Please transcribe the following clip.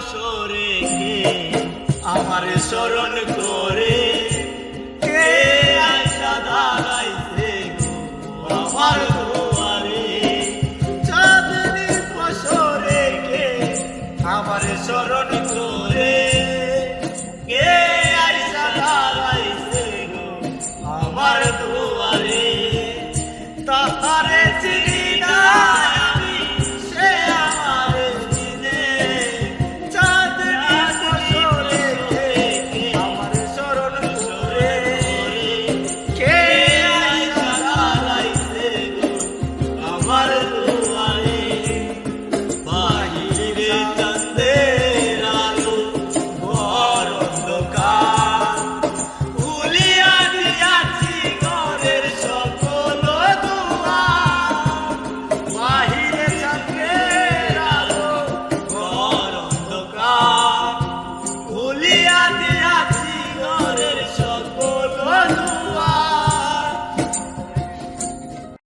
সরেকে আমার স্মরণ করে? কে আশা দাঁড়াইছে আমার দুয়ারে? চাঁদনি বছরে কে আমার স্মরণ করে?